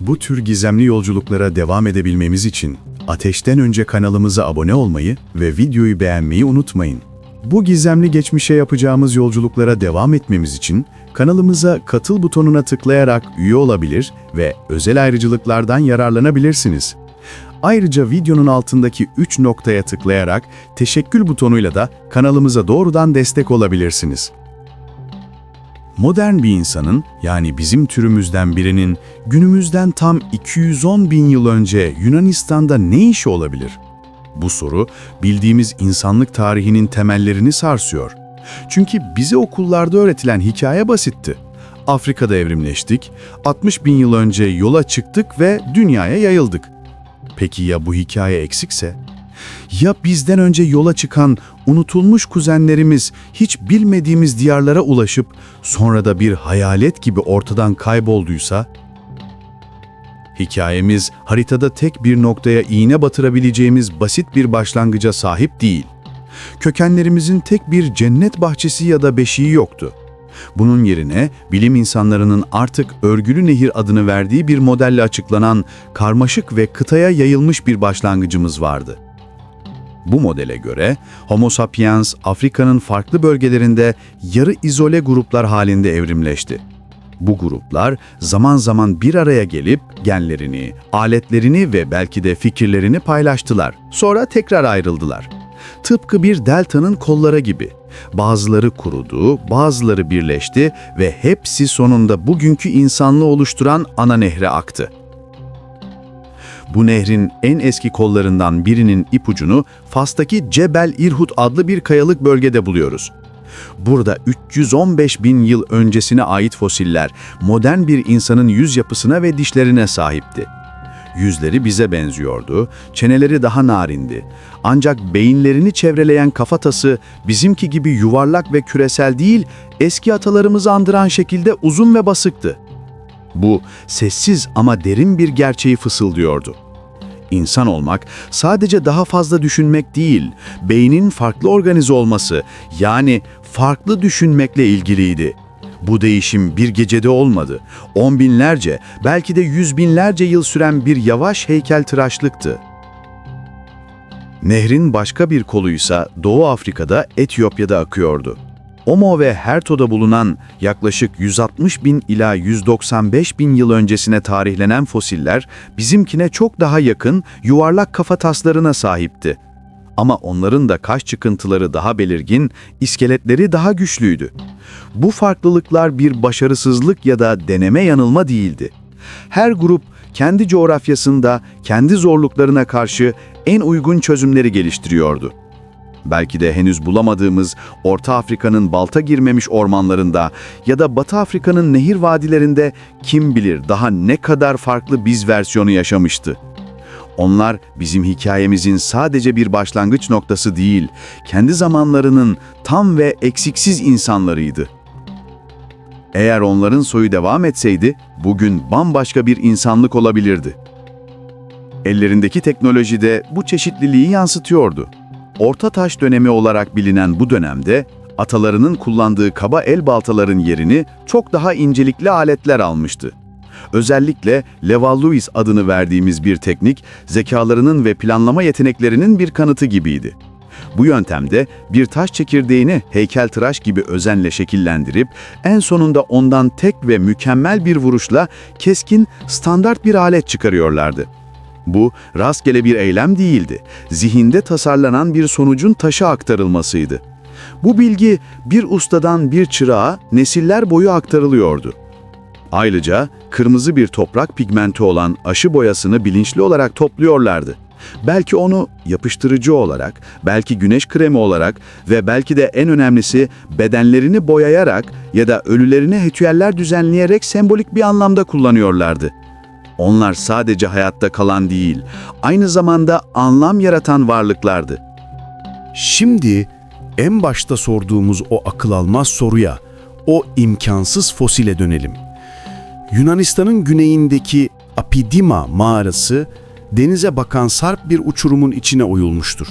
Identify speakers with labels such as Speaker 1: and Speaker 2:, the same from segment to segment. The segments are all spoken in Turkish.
Speaker 1: Bu tür gizemli yolculuklara devam edebilmemiz için ateşten önce kanalımıza abone olmayı ve videoyu beğenmeyi unutmayın. Bu gizemli geçmişe yapacağımız yolculuklara devam etmemiz için kanalımıza katıl butonuna tıklayarak üye olabilir ve özel ayrıcalıklardan yararlanabilirsiniz. Ayrıca videonun altındaki 3 noktaya tıklayarak teşekkür butonuyla da kanalımıza doğrudan destek olabilirsiniz. Modern bir insanın, yani bizim türümüzden birinin günümüzden tam 210 bin yıl önce Yunanistan'da ne işi olabilir? Bu soru, bildiğimiz insanlık tarihinin temellerini sarsıyor. Çünkü bize okullarda öğretilen hikaye basitti. Afrika'da evrimleştik, 60 bin yıl önce yola çıktık ve dünyaya yayıldık. Peki ya bu hikaye eksikse? Ya bizden önce yola çıkan unutulmuş kuzenlerimiz hiç bilmediğimiz diyarlara ulaşıp sonra da bir hayalet gibi ortadan kaybolduysa? Hikayemiz haritada tek bir noktaya iğne batırabileceğimiz basit bir başlangıca sahip değil. Kökenlerimizin tek bir cennet bahçesi ya da beşiği yoktu. Bunun yerine bilim insanlarının artık örgülü nehir adını verdiği bir modelle açıklanan karmaşık ve kıtaya yayılmış bir başlangıcımız vardı. Bu modele göre Homo sapiens Afrika'nın farklı bölgelerinde yarı izole gruplar halinde evrimleşti. Bu gruplar zaman zaman bir araya gelip genlerini, aletlerini ve belki de fikirlerini paylaştılar. Sonra tekrar ayrıldılar. Tıpkı bir deltanın kollara gibi. Bazıları kurudu, bazıları birleşti ve hepsi sonunda bugünkü insanlığı oluşturan ana nehre aktı. Bu nehrin en eski kollarından birinin ipucunu Fas'taki Cebel İrhut adlı bir kayalık bölgede buluyoruz. Burada 315 bin yıl öncesine ait fosiller modern bir insanın yüz yapısına ve dişlerine sahipti. Yüzleri bize benziyordu, çeneleri daha narindi. Ancak beyinlerini çevreleyen kafatası bizimki gibi yuvarlak ve küresel değil, eski atalarımızı andıran şekilde uzun ve basıktı. Bu sessiz ama derin bir gerçeği fısıldıyordu. İnsan olmak sadece daha fazla düşünmek değil, beynin farklı organize olması yani farklı düşünmekle ilgiliydi. Bu değişim bir gecede olmadı. On binlerce, belki de yüz binlerce yıl süren bir yavaş heykeltıraşlıktı. Nehrin başka bir koluysa Doğu Afrika'da Etiyopya'da akıyordu. Omo ve Herto'da bulunan yaklaşık 160 bin ila 195 bin yıl öncesine tarihlenen fosiller bizimkine çok daha yakın yuvarlak kafa taslarına sahipti. Ama onların da kaş çıkıntıları daha belirgin, iskeletleri daha güçlüydü. Bu farklılıklar bir başarısızlık ya da deneme yanılma değildi. Her grup kendi coğrafyasında, kendi zorluklarına karşı en uygun çözümleri geliştiriyordu. Belki de henüz bulamadığımız Orta Afrika'nın balta girmemiş ormanlarında ya da Batı Afrika'nın nehir vadilerinde kim bilir daha ne kadar farklı biz versiyonu yaşamıştı. Onlar bizim hikayemizin sadece bir başlangıç noktası değil, kendi zamanlarının tam ve eksiksiz insanlarıydı. Eğer onların soyu devam etseydi, bugün bambaşka bir insanlık olabilirdi. Ellerindeki teknoloji de bu çeşitliliği yansıtıyordu. Orta Taş dönemi olarak bilinen bu dönemde atalarının kullandığı kaba el baltaların yerini çok daha incelikli aletler almıştı. Özellikle Levallois adını verdiğimiz bir teknik, zekalarının ve planlama yeteneklerinin bir kanıtı gibiydi. Bu yöntemde bir taş çekirdeğini heykeltıraş gibi özenle şekillendirip en sonunda ondan tek ve mükemmel bir vuruşla keskin, standart bir alet çıkarıyorlardı. Bu rastgele bir eylem değildi. Zihinde tasarlanan bir sonucun taşa aktarılmasıydı. Bu bilgi bir ustadan bir çırağa nesiller boyu aktarılıyordu. Ayrıca kırmızı bir toprak pigmenti olan aşı boyasını bilinçli olarak topluyorlardı. Belki onu yapıştırıcı olarak, belki güneş kremi olarak ve belki de en önemlisi bedenlerini boyayarak ya da ölülerine ritüeller düzenleyerek sembolik bir anlamda kullanıyorlardı. Onlar sadece hayatta kalan değil, aynı zamanda anlam yaratan varlıklardı.
Speaker 2: Şimdi en başta sorduğumuz o akıl almaz soruya, o imkansız fosile dönelim. Yunanistan'ın güneyindeki Apidima mağarası denize bakan sarp bir uçurumun içine oyulmuştur.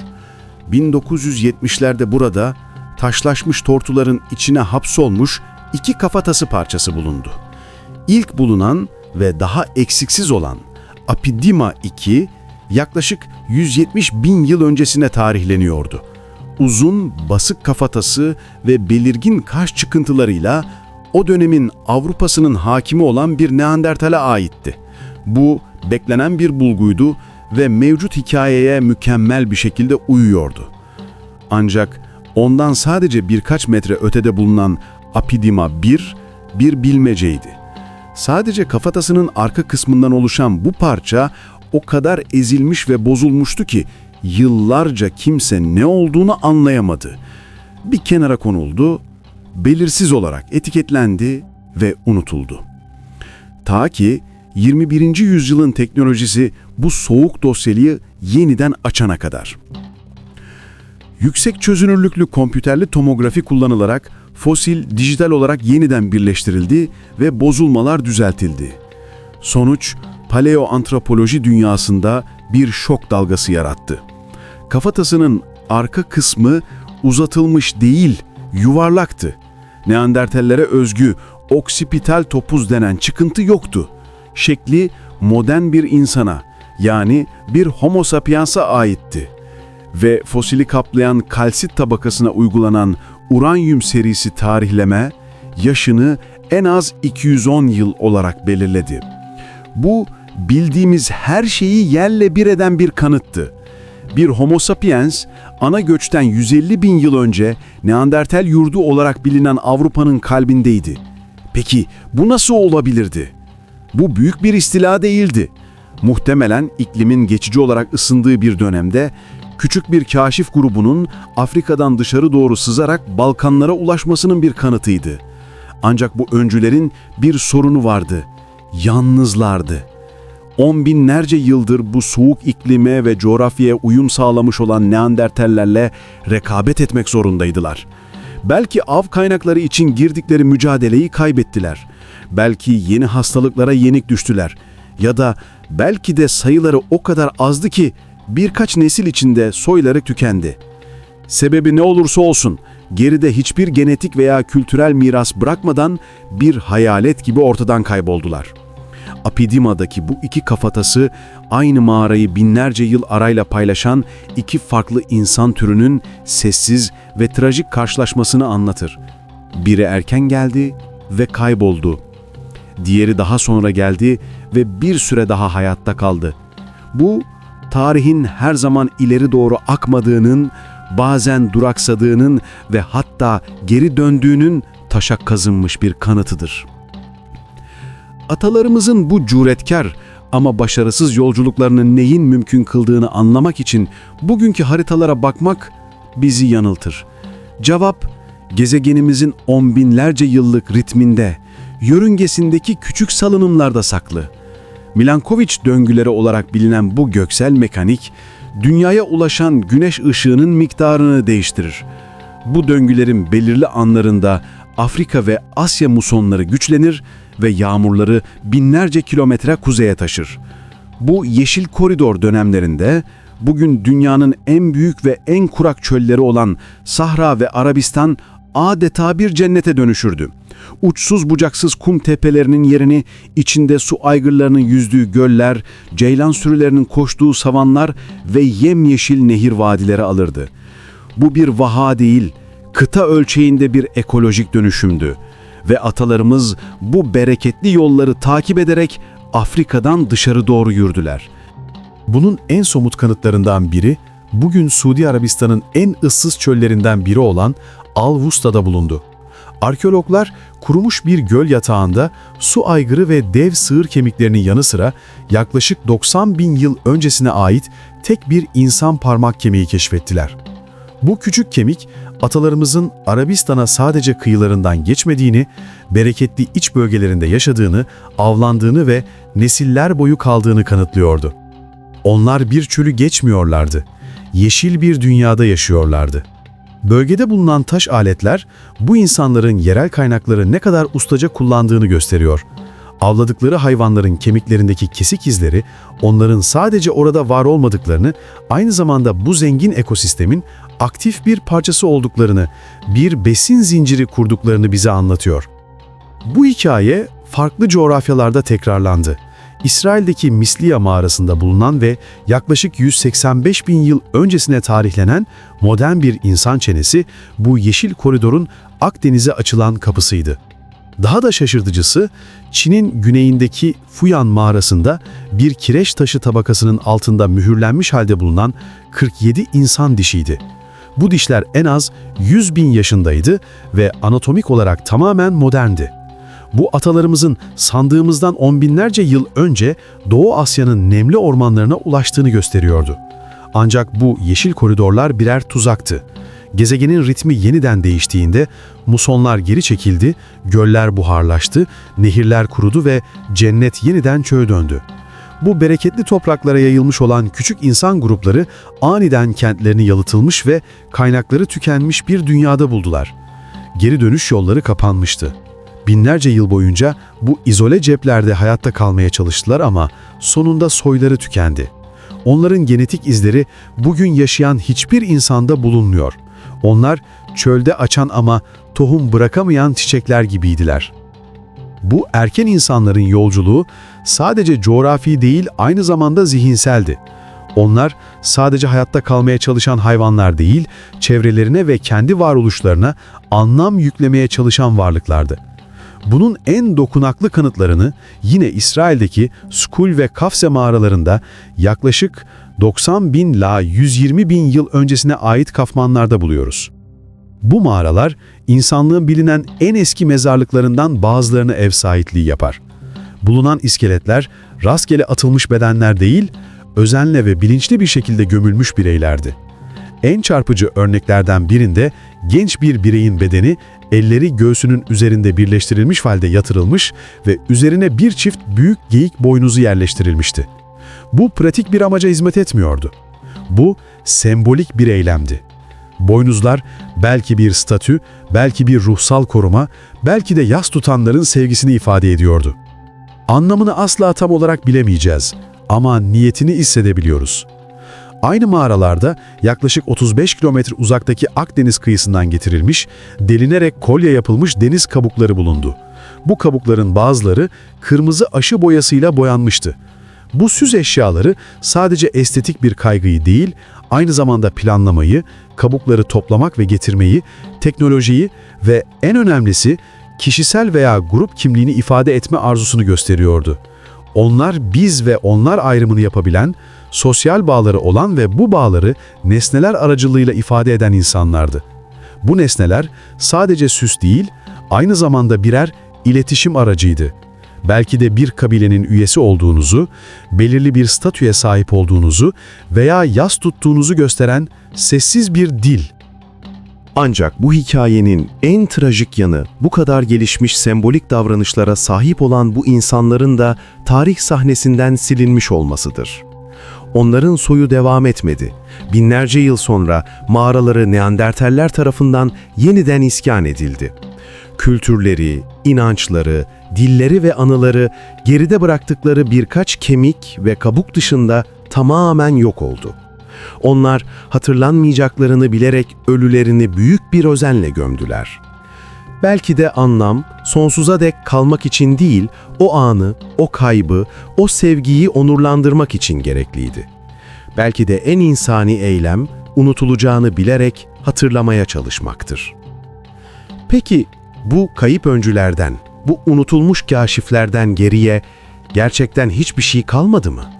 Speaker 2: 1970'lerde burada taşlaşmış tortuların içine hapsolmuş iki kafatası parçası bulundu. İlk bulunan ve daha eksiksiz olan Apidima 2 yaklaşık 170 bin yıl öncesine tarihleniyordu. Uzun, basık kafatası ve belirgin kaş çıkıntılarıyla o dönemin Avrupa'sının hakimi olan bir Neandertal'e aitti. Bu beklenen bir bulguydu ve mevcut hikayeye mükemmel bir şekilde uyuyordu. Ancak ondan sadece birkaç metre ötede bulunan Apidima 1 bir bilmeceydi. Sadece kafatasının arka kısmından oluşan bu parça o kadar ezilmiş ve bozulmuştu ki yıllarca kimse ne olduğunu anlayamadı. Bir kenara konuldu, belirsiz olarak etiketlendi ve unutuldu. Ta ki 21. yüzyılın teknolojisi bu soğuk dosyayı yeniden açana kadar. Yüksek çözünürlüklü kompüterli tomografi kullanılarak fosil dijital olarak yeniden birleştirildi ve bozulmalar düzeltildi. Sonuç, paleoantropoloji dünyasında bir şok dalgası yarattı. Kafatasının arka kısmı uzatılmış değil, yuvarlaktı. Neandertallere özgü oksipital topuz denen çıkıntı yoktu. Şekli modern bir insana, yani bir homo sapiens'a aitti. Ve fosili kaplayan kalsit tabakasına uygulanan uranyum serisi tarihleme, yaşını en az 210 yıl olarak belirledi. Bu bildiğimiz her şeyi yerle bir eden bir kanıttı. Bir homo sapiens, ana göçten 150 bin yıl önce Neandertal yurdu olarak bilinen Avrupa'nın kalbindeydi. Peki bu nasıl olabilirdi? Bu büyük bir istila değildi. Muhtemelen iklimin geçici olarak ısındığı bir dönemde küçük bir kaşif grubunun Afrika'dan dışarı doğru sızarak Balkanlara ulaşmasının bir kanıtıydı. Ancak bu öncülerin bir sorunu vardı. Yalnızlardı. On binlerce yıldır bu soğuk iklime ve coğrafyaya uyum sağlamış olan Neandertallerle rekabet etmek zorundaydılar. Belki av kaynakları için girdikleri mücadeleyi kaybettiler. Belki yeni hastalıklara yenik düştüler. Ya da belki de sayıları o kadar azdı ki birkaç nesil içinde soyları tükendi. Sebebi ne olursa olsun geride hiçbir genetik veya kültürel miras bırakmadan bir hayalet gibi ortadan kayboldular. Apidima'daki bu iki kafatası aynı mağarayı binlerce yıl arayla paylaşan iki farklı insan türünün sessiz ve trajik karşılaşmasını anlatır. Biri erken geldi ve kayboldu. Diğeri daha sonra geldi ve bir süre daha hayatta kaldı. Bu tarihin her zaman ileri doğru akmadığının, bazen duraksadığının ve hatta geri döndüğünün taşak kazınmış bir kanıtıdır. Atalarımızın bu cüretkar ama başarısız yolculuklarının neyin mümkün kıldığını anlamak için bugünkü haritalara bakmak bizi yanıltır. Cevap, gezegenimizin on binlerce yıllık ritminde, yörüngesindeki küçük salınımlarda saklı. Milankovic döngüleri olarak bilinen bu göksel mekanik, dünyaya ulaşan güneş ışığının miktarını değiştirir. Bu döngülerin belirli anlarında Afrika ve Asya musonları güçlenir ve yağmurları binlerce kilometre kuzeye taşır. Bu yeşil koridor dönemlerinde bugün dünyanın en büyük ve en kurak çölleri olan Sahra ve Arabistan adeta bir cennete dönüşürdü. Uçsuz bucaksız kum tepelerinin yerini içinde su aygırlarının yüzdüğü göller, ceylan sürülerinin koştuğu savanlar ve yemyeşil nehir vadileri alırdı. Bu bir vaha değil, kıta ölçeğinde bir ekolojik dönüşümdü ve atalarımız bu bereketli yolları takip ederek Afrika'dan dışarı doğru yürüdüler.
Speaker 3: Bunun en somut kanıtlarından biri bugün Suudi Arabistan'ın en ıssız çöllerinden biri olan Al-Vusta'da bulundu. Arkeologlar kurumuş bir göl yatağında su aygırı ve dev sığır kemiklerinin yanı sıra yaklaşık 90 bin yıl öncesine ait tek bir insan parmak kemiği keşfettiler. Bu küçük kemik atalarımızın Arabistan'a sadece kıyılarından geçmediğini, bereketli iç bölgelerinde yaşadığını, avlandığını ve nesiller boyu kaldığını kanıtlıyordu. Onlar bir çölü geçmiyorlardı. Yeşil bir dünyada yaşıyorlardı. Bölgede bulunan taş aletler bu insanların yerel kaynakları ne kadar ustaca kullandığını gösteriyor. Avladıkları hayvanların kemiklerindeki kesik izleri onların sadece orada var olmadıklarını, aynı zamanda bu zengin ekosistemin aktif bir parçası olduklarını, bir besin zinciri kurduklarını bize anlatıyor. Bu hikaye farklı coğrafyalarda tekrarlandı. İsrail'deki Misliya mağarasında bulunan ve yaklaşık 185 bin yıl öncesine tarihlenen modern bir insan çenesi bu yeşil koridorun Akdeniz'e açılan kapısıydı. Daha da şaşırtıcısı Çin'in güneyindeki Fuyan mağarasında bir kireç taşı tabakasının altında mühürlenmiş halde bulunan 47 insan dişiydi. Bu dişler en az 100 bin yaşındaydı ve anatomik olarak tamamen moderndi. Bu atalarımızın sandığımızdan on binlerce yıl önce Doğu Asya'nın nemli ormanlarına ulaştığını gösteriyordu. Ancak bu yeşil koridorlar birer tuzaktı. Gezegenin ritmi yeniden değiştiğinde musonlar geri çekildi, göller buharlaştı, nehirler kurudu ve cennet yeniden çöğe döndü. Bu bereketli topraklara yayılmış olan küçük insan grupları aniden kentlerini yalıtılmış ve kaynakları tükenmiş bir dünyada buldular. Geri dönüş yolları kapanmıştı. Binlerce yıl boyunca bu izole ceplerde hayatta kalmaya çalıştılar ama sonunda soyları tükendi. Onların genetik izleri bugün yaşayan hiçbir insanda bulunmuyor. Onlar çölde açan ama tohum bırakamayan çiçekler gibiydiler. Bu erken insanların yolculuğu sadece coğrafi değil aynı zamanda zihinseldi. Onlar sadece hayatta kalmaya çalışan hayvanlar değil, çevrelerine ve kendi varoluşlarına anlam yüklemeye çalışan varlıklardı. Bunun en dokunaklı kanıtlarını yine İsrail'deki Skul ve Kafse mağaralarında yaklaşık 90 bin ila 120 bin yıl öncesine ait kafmanlarda buluyoruz. Bu mağaralar insanlığın bilinen en eski mezarlıklarından bazılarına ev sahipliği yapar. Bulunan iskeletler rastgele atılmış bedenler değil, özenle ve bilinçli bir şekilde gömülmüş bireylerdi. En çarpıcı örneklerden birinde genç bir bireyin bedeni elleri göğsünün üzerinde birleştirilmiş halde yatırılmış ve üzerine bir çift büyük geyik boynuzu yerleştirilmişti. Bu pratik bir amaca hizmet etmiyordu. Bu sembolik bir eylemdi. Boynuzlar belki bir statü, belki bir ruhsal koruma, belki de yas tutanların sevgisini ifade ediyordu. Anlamını asla tam olarak bilemeyeceğiz ama niyetini hissedebiliyoruz. Aynı mağaralarda yaklaşık 35 kilometre uzaktaki Akdeniz kıyısından getirilmiş, delinerek kolye yapılmış deniz kabukları bulundu. Bu kabukların bazıları kırmızı aşı boyasıyla boyanmıştı. Bu süs eşyaları sadece estetik bir kaygıyı değil, aynı zamanda planlamayı, kabukları toplamak ve getirmeyi, teknolojiyi ve en önemlisi kişisel veya grup kimliğini ifade etme arzusunu gösteriyordu. Onlar biz ve onlar ayrımını yapabilen, sosyal bağları olan ve bu bağları nesneler aracılığıyla ifade eden insanlardı. Bu nesneler sadece süs değil, aynı zamanda birer iletişim aracıydı. Belki de bir kabilenin üyesi olduğunuzu, belirli bir statüye sahip olduğunuzu veya yas tuttuğunuzu gösteren sessiz bir dil.
Speaker 4: Ancak bu hikayenin en trajik yanı bu kadar gelişmiş sembolik davranışlara sahip olan bu insanların da tarih sahnesinden silinmiş olmasıdır. Onların soyu devam etmedi. Binlerce yıl sonra mağaraları Neandertaller tarafından yeniden iskan edildi. Kültürleri, inançları, dilleri ve anıları geride bıraktıkları birkaç kemik ve kabuk dışında tamamen yok oldu. Onlar hatırlanmayacaklarını bilerek ölülerini büyük bir özenle gömdüler. Belki de anlam sonsuza dek kalmak için değil, o anı, o kaybı, o sevgiyi onurlandırmak için gerekliydi. Belki de en insani eylem unutulacağını bilerek hatırlamaya çalışmaktır. Peki bu kayıp öncülerden, bu unutulmuş kaşiflerden geriye gerçekten hiçbir şey kalmadı mı?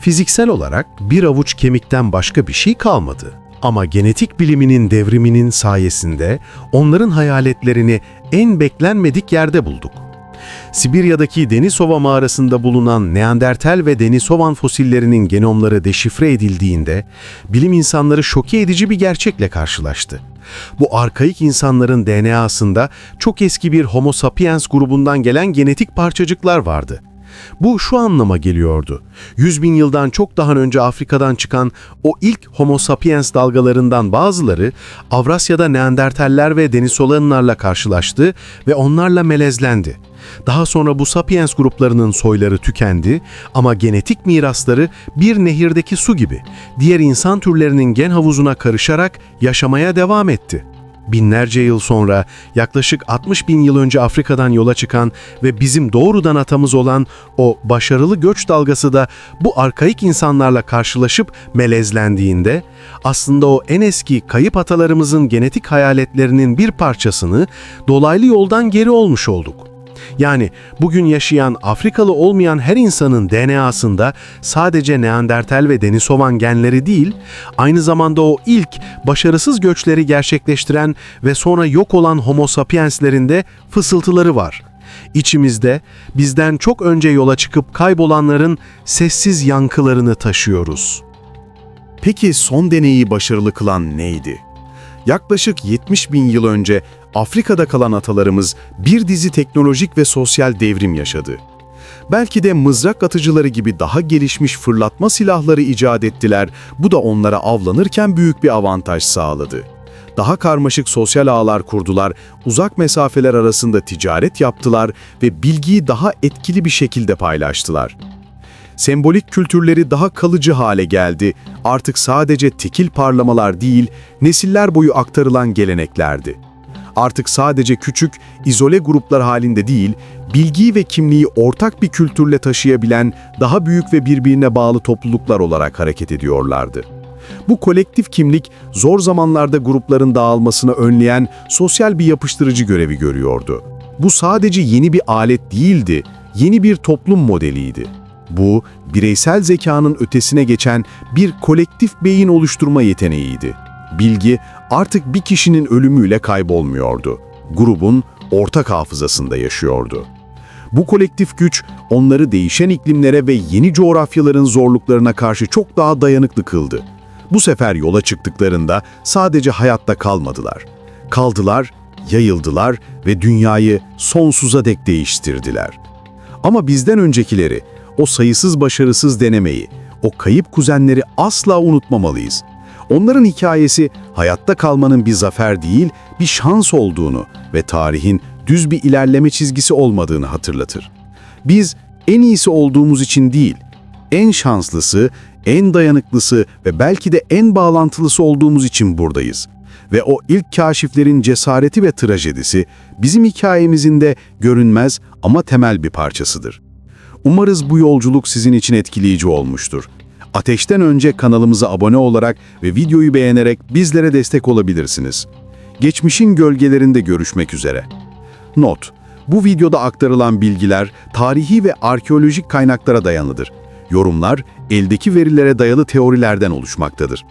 Speaker 4: Fiziksel olarak bir avuç kemikten başka bir şey kalmadı. Ama genetik biliminin devriminin sayesinde onların hayaletlerini en beklenmedik yerde bulduk. Sibirya'daki Denisova mağarasında bulunan Neandertal ve Denisovan fosillerinin genomları deşifre edildiğinde bilim insanları şoke edici bir gerçekle karşılaştı. Bu arkaik insanların DNA'sında çok eski bir Homo sapiens grubundan gelen genetik parçacıklar vardı. Bu şu anlama geliyordu. 100 bin yıldan çok daha önce Afrika'dan çıkan o ilk Homo sapiens dalgalarından bazıları Avrasya'da Neandertaller ve Denisolanlarla karşılaştı ve onlarla melezlendi. Daha sonra bu sapiens gruplarının soyları tükendi ama genetik mirasları bir nehirdeki su gibi diğer insan türlerinin gen havuzuna karışarak yaşamaya devam etti. Binlerce yıl sonra yaklaşık 60 bin yıl önce Afrika'dan yola çıkan ve bizim doğrudan atamız olan o başarılı göç dalgası da bu arkaik insanlarla karşılaşıp melezlendiğinde aslında o en eski kayıp atalarımızın genetik hayaletlerinin bir parçasını dolaylı yoldan geri olmuş olduk. Yani bugün yaşayan Afrikalı olmayan her insanın DNA'sında sadece Neandertal ve Denisovan genleri değil, aynı zamanda o ilk başarısız göçleri gerçekleştiren ve sonra yok olan Homo sapienslerin de fısıltıları var. İçimizde bizden çok önce yola çıkıp kaybolanların sessiz yankılarını taşıyoruz.
Speaker 1: Peki son deneyi başarılı kılan neydi? Yaklaşık 70 bin yıl önce Afrika'da kalan atalarımız bir dizi teknolojik ve sosyal devrim yaşadı. Belki de mızrak atıcıları gibi daha gelişmiş fırlatma silahları icat ettiler, bu da onlara avlanırken büyük bir avantaj sağladı. Daha karmaşık sosyal ağlar kurdular, uzak mesafeler arasında ticaret yaptılar ve bilgiyi daha etkili bir şekilde paylaştılar. Sembolik kültürleri daha kalıcı hale geldi. Artık sadece tekil parlamalar değil, nesiller boyu aktarılan geleneklerdi. Artık sadece küçük, izole gruplar halinde değil, bilgiyi ve kimliği ortak bir kültürle taşıyabilen daha büyük ve birbirine bağlı topluluklar olarak hareket ediyorlardı. Bu kolektif kimlik zor zamanlarda grupların dağılmasını önleyen sosyal bir yapıştırıcı görevi görüyordu. Bu sadece yeni bir alet değildi, yeni bir toplum modeliydi. Bu, bireysel zekanın ötesine geçen bir kolektif beyin oluşturma yeteneğiydi. Bilgi artık bir kişinin ölümüyle kaybolmuyordu. Grubun ortak hafızasında yaşıyordu. Bu kolektif güç onları değişen iklimlere ve yeni coğrafyaların zorluklarına karşı çok daha dayanıklı kıldı. Bu sefer yola çıktıklarında sadece hayatta kalmadılar. Kaldılar, yayıldılar ve dünyayı sonsuza dek değiştirdiler. Ama bizden öncekileri, o sayısız başarısız denemeyi, o kayıp kuzenleri asla unutmamalıyız. Onların hikayesi hayatta kalmanın bir zafer değil, bir şans olduğunu ve tarihin düz bir ilerleme çizgisi olmadığını hatırlatır. Biz en iyisi olduğumuz için değil, en şanslısı, en dayanıklısı ve belki de en bağlantılısı olduğumuz için buradayız. Ve o ilk kaşiflerin cesareti ve trajedisi bizim hikayemizin de görünmez ama temel bir parçasıdır. Umarız bu yolculuk sizin için etkileyici olmuştur. Ateşten önce kanalımıza abone olarak ve videoyu beğenerek bizlere destek olabilirsiniz. Geçmişin gölgelerinde görüşmek üzere. Not: Bu videoda aktarılan bilgiler tarihi ve arkeolojik kaynaklara dayanlıdır. Yorumlar eldeki verilere dayalı teorilerden oluşmaktadır.